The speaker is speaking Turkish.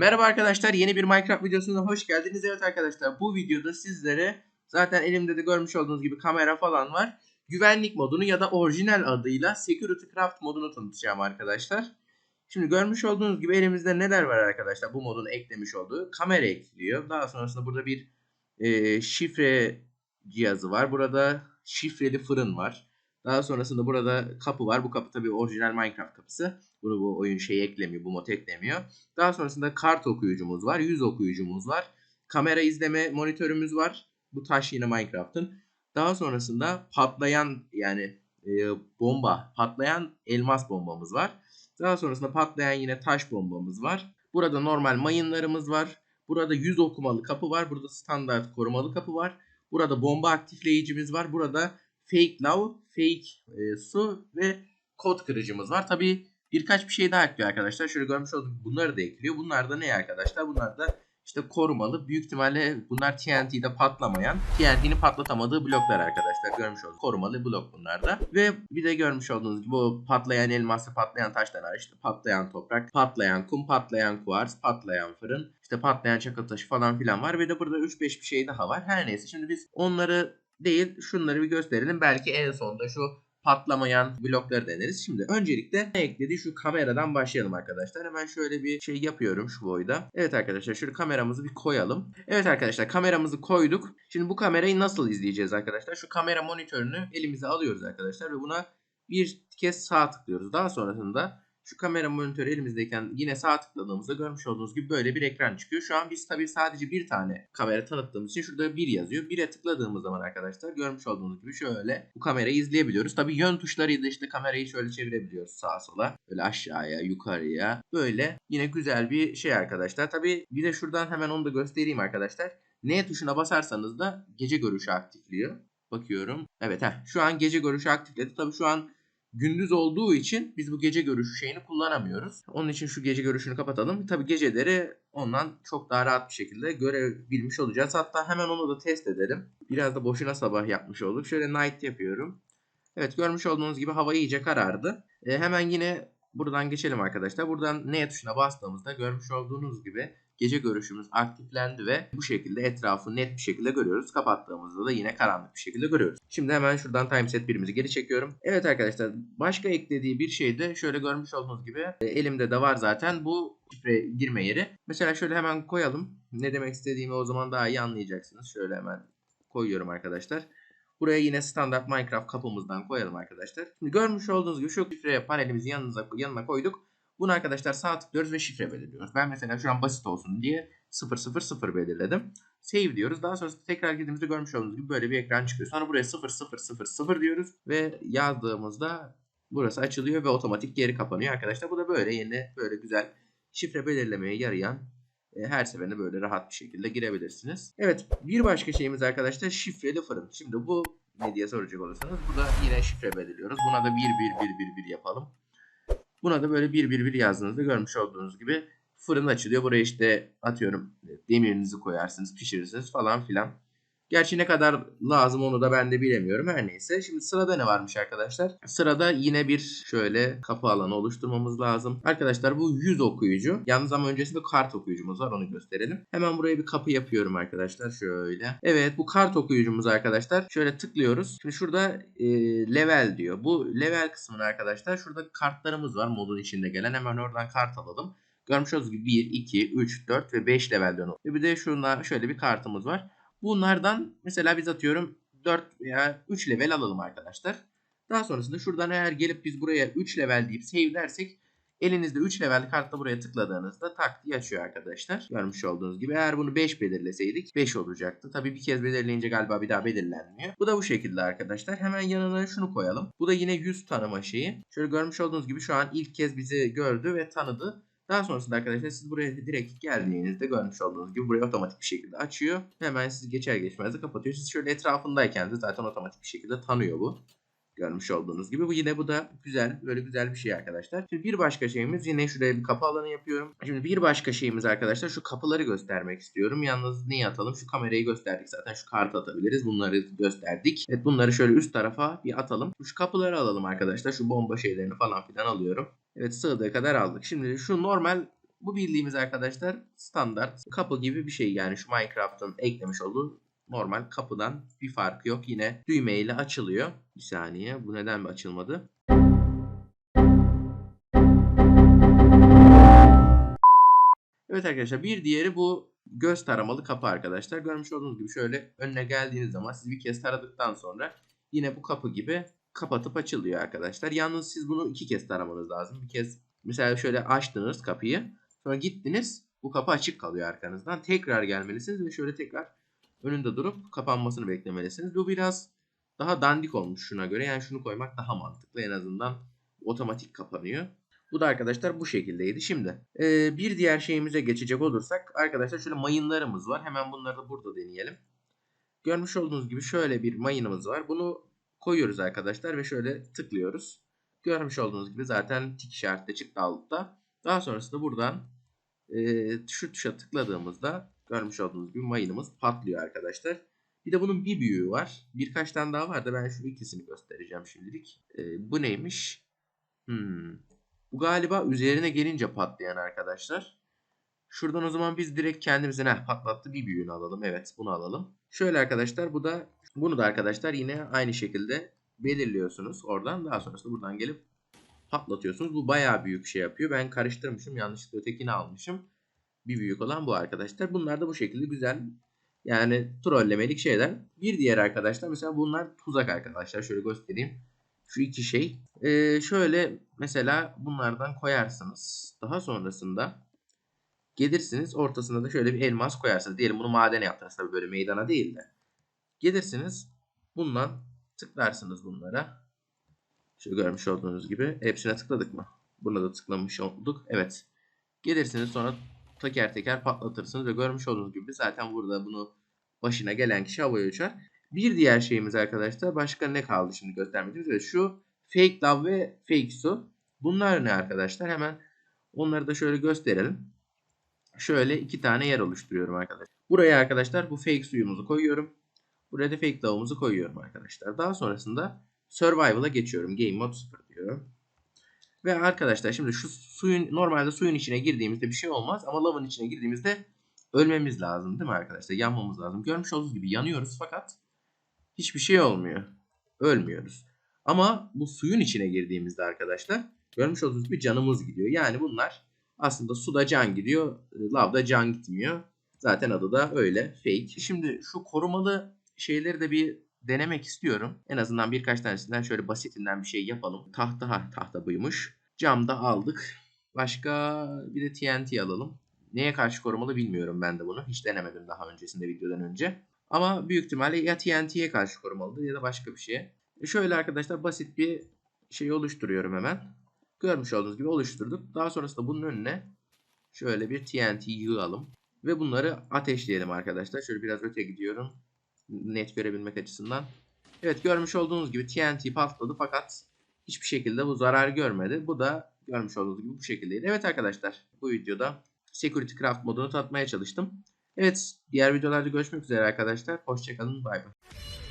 Merhaba arkadaşlar yeni bir Minecraft videosuna hoş geldiniz. Evet arkadaşlar bu videoda sizlere zaten elimde de görmüş olduğunuz gibi kamera falan var. Güvenlik modunu ya da orijinal adıyla Security Craft modunu tanıtacağım arkadaşlar. Şimdi görmüş olduğunuz gibi elimizde neler var arkadaşlar bu modun eklemiş olduğu. Kamera ekliyor. Daha sonrasında burada bir e, şifre cihazı var. Burada şifreli fırın var. Daha sonrasında burada kapı var. Bu kapı tabii orijinal Minecraft kapısı. Bunu bu oyun şey eklemiyor, bu mod eklemiyor. Daha sonrasında kart okuyucumuz var, yüz okuyucumuz var. Kamera izleme monitörümüz var. Bu taş yine Minecraft'ın. Daha sonrasında patlayan yani e, bomba, patlayan elmas bombamız var. Daha sonrasında patlayan yine taş bombamız var. Burada normal mayınlarımız var. Burada yüz okumalı kapı var. Burada standart korumalı kapı var. Burada bomba aktifleyicimiz var. Burada fake love, fake e, su ve kod kırıcımız var. Tabii birkaç bir şey daha ekliyor arkadaşlar. Şöyle görmüş olduk bunları da ekliyor. Bunlar da ne arkadaşlar? Bunlar da işte korumalı. Büyük ihtimalle bunlar TNT'de patlamayan, TNT'nin patlatamadığı bloklar arkadaşlar. Görmüş olduk. Korumalı blok bunlar da. Ve bir de görmüş olduğunuz gibi o patlayan elması, patlayan taşlar. İşte patlayan toprak, patlayan kum, patlayan kuars, patlayan fırın, işte patlayan çakıl taşı falan filan var. Ve de burada 3-5 bir şey daha var. Her neyse şimdi biz onları değil şunları bir gösterelim. Belki en sonda şu patlamayan blokları deneriz. Şimdi öncelikle ne ekledi? Şu kameradan başlayalım arkadaşlar. Hemen şöyle bir şey yapıyorum şu boyda. Evet arkadaşlar şöyle kameramızı bir koyalım. Evet arkadaşlar kameramızı koyduk. Şimdi bu kamerayı nasıl izleyeceğiz arkadaşlar? Şu kamera monitörünü elimize alıyoruz arkadaşlar ve buna bir kez sağ tıklıyoruz. Daha sonrasında şu kamera monitörü elimizdeyken yine sağ tıkladığımızda görmüş olduğunuz gibi böyle bir ekran çıkıyor. Şu an biz tabii sadece bir tane kamera tanıttığımız için şurada bir yazıyor. Bire tıkladığımız zaman arkadaşlar görmüş olduğunuz gibi şöyle bu kamerayı izleyebiliyoruz. Tabii yön tuşlarıyla işte kamerayı şöyle çevirebiliyoruz sağa sola. Böyle aşağıya yukarıya böyle yine güzel bir şey arkadaşlar. Tabii bir de şuradan hemen onu da göstereyim arkadaşlar. N tuşuna basarsanız da gece görüşü aktifliyor. Bakıyorum. Evet heh, şu an gece görüşü aktifledi. Tabii şu an gündüz olduğu için biz bu gece görüşü şeyini kullanamıyoruz. Onun için şu gece görüşünü kapatalım. Tabi geceleri ondan çok daha rahat bir şekilde görebilmiş olacağız. Hatta hemen onu da test edelim. Biraz da boşuna sabah yapmış olduk. Şöyle night yapıyorum. Evet görmüş olduğunuz gibi hava iyice karardı. E, hemen yine buradan geçelim arkadaşlar. Buradan N tuşuna bastığımızda görmüş olduğunuz gibi gece görüşümüz aktiflendi ve bu şekilde etrafı net bir şekilde görüyoruz. Kapattığımızda da yine karanlık bir şekilde görüyoruz. Şimdi hemen şuradan timeset birimizi geri çekiyorum. Evet arkadaşlar başka eklediği bir şey de şöyle görmüş olduğunuz gibi e, elimde de var zaten bu şifre girme yeri. Mesela şöyle hemen koyalım. Ne demek istediğimi o zaman daha iyi anlayacaksınız. Şöyle hemen koyuyorum arkadaşlar. Buraya yine standart Minecraft kapımızdan koyalım arkadaşlar. Şimdi görmüş olduğunuz gibi şu şifre panelimizi yanınıza, yanına koyduk. Bunu arkadaşlar sağ tıklıyoruz ve şifre belirliyoruz. Ben mesela şu an basit olsun diye 000 belirledim. Save diyoruz. Daha sonrasında tekrar girdiğimizde görmüş olduğunuz gibi böyle bir ekran çıkıyor. Sonra buraya 0000 diyoruz ve yazdığımızda burası açılıyor ve otomatik geri kapanıyor arkadaşlar. Bu da böyle yeni böyle güzel şifre belirlemeye yarayan her seferinde böyle rahat bir şekilde girebilirsiniz. Evet bir başka şeyimiz arkadaşlar şifreli fırın. Şimdi bu ne diye soracak olursanız burada yine şifre belirliyoruz. Buna da 11111 yapalım. Buna da böyle 111 yazdığınızda görmüş olduğunuz gibi fırın açılıyor. Buraya işte atıyorum demirinizi koyarsınız, pişirirsiniz falan filan. Gerçi ne kadar lazım onu da ben de bilemiyorum. Her neyse. Şimdi sırada ne varmış arkadaşlar? Sırada yine bir şöyle kapı alanı oluşturmamız lazım. Arkadaşlar bu yüz okuyucu. Yalnız ama öncesinde kart okuyucumuz var. Onu gösterelim. Hemen buraya bir kapı yapıyorum arkadaşlar. Şöyle. Evet bu kart okuyucumuz arkadaşlar. Şöyle tıklıyoruz. Şimdi şurada e, level diyor. Bu level kısmını arkadaşlar şurada kartlarımız var modun içinde gelen. Hemen oradan kart alalım. Görmüş olduğunuz gibi 1, 2, 3, 4 ve 5 levelden oluyor. Ve bir de şunlar şöyle bir kartımız var. Bunlardan mesela biz atıyorum 4 veya 3 level alalım arkadaşlar. Daha sonrasında şuradan eğer gelip biz buraya 3 level deyip save dersek elinizde 3 level kartla buraya tıkladığınızda tak diye açıyor arkadaşlar. Görmüş olduğunuz gibi eğer bunu 5 belirleseydik 5 olacaktı. Tabii bir kez belirleyince galiba bir daha belirlenmiyor. Bu da bu şekilde arkadaşlar. Hemen yanına şunu koyalım. Bu da yine yüz tanıma şeyi. Şöyle görmüş olduğunuz gibi şu an ilk kez bizi gördü ve tanıdı. Daha sonrasında arkadaşlar siz buraya direkt geldiğinizde görmüş olduğunuz gibi burayı otomatik bir şekilde açıyor. Hemen siz geçer geçmez de kapatıyor. Siz şöyle etrafındayken de zaten otomatik bir şekilde tanıyor bu. Görmüş olduğunuz gibi. Bu yine bu da güzel. Böyle güzel bir şey arkadaşlar. Şimdi bir başka şeyimiz yine şuraya bir kapı alanı yapıyorum. Şimdi bir başka şeyimiz arkadaşlar şu kapıları göstermek istiyorum. Yalnız neyi atalım? Şu kamerayı gösterdik zaten. Şu kartı atabiliriz. Bunları gösterdik. Evet bunları şöyle üst tarafa bir atalım. Şu kapıları alalım arkadaşlar. Şu bomba şeylerini falan filan alıyorum. Evet sığdığı kadar aldık. Şimdi şu normal Bu bildiğimiz arkadaşlar standart kapı gibi bir şey yani şu Minecraft'ın eklemiş olduğu normal kapıdan bir farkı yok. Yine düğmeyle açılıyor. Bir saniye bu neden mi açılmadı? Evet arkadaşlar bir diğeri bu göz taramalı kapı arkadaşlar. Görmüş olduğunuz gibi şöyle önüne geldiğiniz zaman siz bir kez taradıktan sonra yine bu kapı gibi kapatıp açılıyor arkadaşlar. Yalnız siz bunu iki kez taramanız lazım. Bir kez mesela şöyle açtınız kapıyı. Sonra gittiniz. Bu kapı açık kalıyor arkanızdan. Tekrar gelmelisiniz ve şöyle tekrar önünde durup kapanmasını beklemelisiniz. Bu biraz daha dandik olmuş şuna göre. Yani şunu koymak daha mantıklı. En azından otomatik kapanıyor. Bu da arkadaşlar bu şekildeydi. Şimdi e, bir diğer şeyimize geçecek olursak arkadaşlar şöyle mayınlarımız var. Hemen bunları da burada deneyelim. Görmüş olduğunuz gibi şöyle bir mayınımız var. Bunu koyuyoruz arkadaşlar ve şöyle tıklıyoruz. Görmüş olduğunuz gibi zaten tik işareti de çıktı altta. Daha sonrasında buradan e, şu tuşa tıkladığımızda görmüş olduğunuz gibi mayınımız patlıyor arkadaşlar. Bir de bunun bir büyüğü var. Birkaç tane daha var da ben şu ikisini göstereceğim şimdilik. E, bu neymiş? Hmm. Bu galiba üzerine gelince patlayan arkadaşlar. Şuradan o zaman biz direkt kendimize ne patlattı bir büyüğünü alalım. Evet bunu alalım. Şöyle arkadaşlar bu da bunu da arkadaşlar yine aynı şekilde belirliyorsunuz oradan. Daha sonrasında buradan gelip patlatıyorsunuz. Bu bayağı büyük şey yapıyor. Ben karıştırmışım. Yanlışlıkla ötekini almışım. Bir büyük olan bu arkadaşlar. Bunlar da bu şekilde güzel yani trollemelik şeyler. Bir diğer arkadaşlar mesela bunlar tuzak arkadaşlar. Şöyle göstereyim. Şu iki şey. Ee, şöyle mesela bunlardan koyarsınız. Daha sonrasında gelirsiniz ortasında da şöyle bir elmas koyarsınız. Diyelim bunu madene yaptınız tabii böyle meydana değil de. Gelirsiniz bundan tıklarsınız bunlara. Şu görmüş olduğunuz gibi. Hepsine tıkladık mı? Buna da tıklamış olduk. Evet. Gelirsiniz sonra teker teker patlatırsınız ve görmüş olduğunuz gibi zaten burada bunu başına gelen kişi havaya uçar. Bir diğer şeyimiz arkadaşlar başka ne kaldı şimdi göstermediğimiz ve şu fake love ve fake su. Bunlar ne arkadaşlar? Hemen onları da şöyle gösterelim. Şöyle iki tane yer oluşturuyorum arkadaşlar. Buraya arkadaşlar bu fake suyumuzu koyuyorum. Buraya fake love'umuzu koyuyorum arkadaşlar. Daha sonrasında survival'a geçiyorum. Game mode 0 diyorum. Ve arkadaşlar şimdi şu suyun normalde suyun içine girdiğimizde bir şey olmaz ama lavın içine girdiğimizde ölmemiz lazım değil mi arkadaşlar? Yanmamız lazım. Görmüş olduğunuz gibi yanıyoruz fakat hiçbir şey olmuyor. Ölmüyoruz. Ama bu suyun içine girdiğimizde arkadaşlar görmüş olduğunuz gibi canımız gidiyor. Yani bunlar aslında suda can gidiyor, lavda can gitmiyor. Zaten adı da öyle fake. Şimdi şu korumalı şeyleri de bir denemek istiyorum. En azından birkaç tanesinden şöyle basitinden bir şey yapalım. Tahta ha, tahta buymuş. Cam da aldık. Başka bir de TNT alalım. Neye karşı korumalı bilmiyorum ben de bunu. Hiç denemedim daha öncesinde videodan önce. Ama büyük ihtimalle ya TNT'ye karşı korumalıdır ya da başka bir şeye. E şöyle arkadaşlar basit bir şey oluşturuyorum hemen. Görmüş olduğunuz gibi oluşturduk. Daha sonrasında bunun önüne şöyle bir TNT yığalım. Ve bunları ateşleyelim arkadaşlar. Şöyle biraz öte gidiyorum. Net görebilmek açısından. Evet görmüş olduğunuz gibi TNT patladı fakat hiçbir şekilde bu zarar görmedi. Bu da görmüş olduğunuz gibi bu şekildeydi. Evet arkadaşlar bu videoda Security Craft modunu tatmaya çalıştım. Evet diğer videolarda görüşmek üzere arkadaşlar. Hoşçakalın bay bay.